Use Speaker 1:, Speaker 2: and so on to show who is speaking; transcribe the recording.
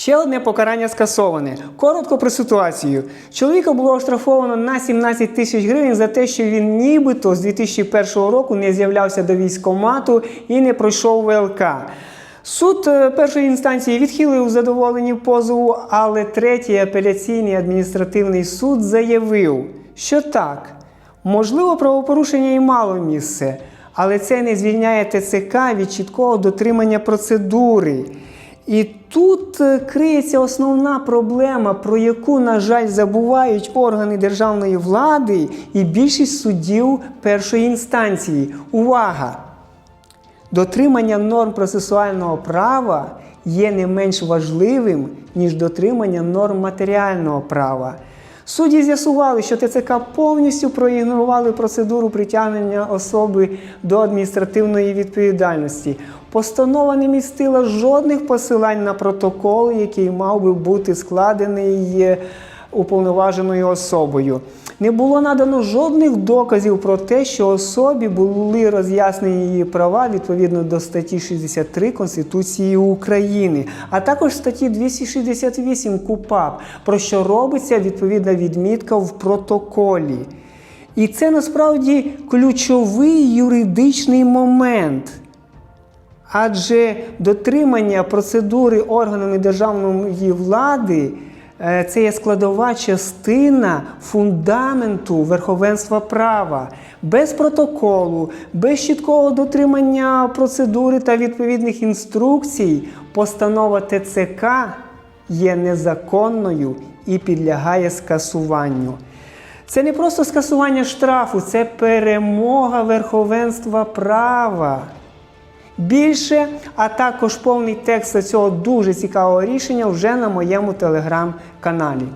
Speaker 1: Ще одне покарання скасоване. Коротко про ситуацію. Чоловіка було оштрафовано на 17 тисяч гривень за те, що він нібито з 2001 року не з'являвся до військкомату і не пройшов ВЛК. Суд е, першої інстанції відхилив задоволені позову, але третій апеляційний адміністративний суд заявив, що так, можливо, правопорушення і мало місце, але це не звільняє ТЦК від чіткого дотримання процедури. І тут е, криється основна проблема, про яку, на жаль, забувають органи державної влади і більшість суддів першої інстанції. Увага! Дотримання норм процесуального права є не менш важливим, ніж дотримання норм матеріального права. Судді з'ясували, що ТЦК повністю проігнорували процедуру притягнення особи до адміністративної відповідальності. Постанова не містила жодних посилань на протокол, який мав би бути складений е, уповноваженою особою. Не було надано жодних доказів про те, що особі були роз'яснені її права відповідно до статті 63 Конституції України, а також статті 268 КУПАП, про що робиться відповідна відмітка в протоколі. І це насправді ключовий юридичний момент. Адже дотримання процедури органами державної влади це є складова частина фундаменту верховенства права. Без протоколу, без чіткого дотримання процедури та відповідних інструкцій, постанова ТЦК є незаконною і підлягає скасуванню. Це не просто скасування штрафу, це перемога верховенства права. Більше, а також повний текст цього дуже цікавого рішення вже на моєму телеграм-каналі.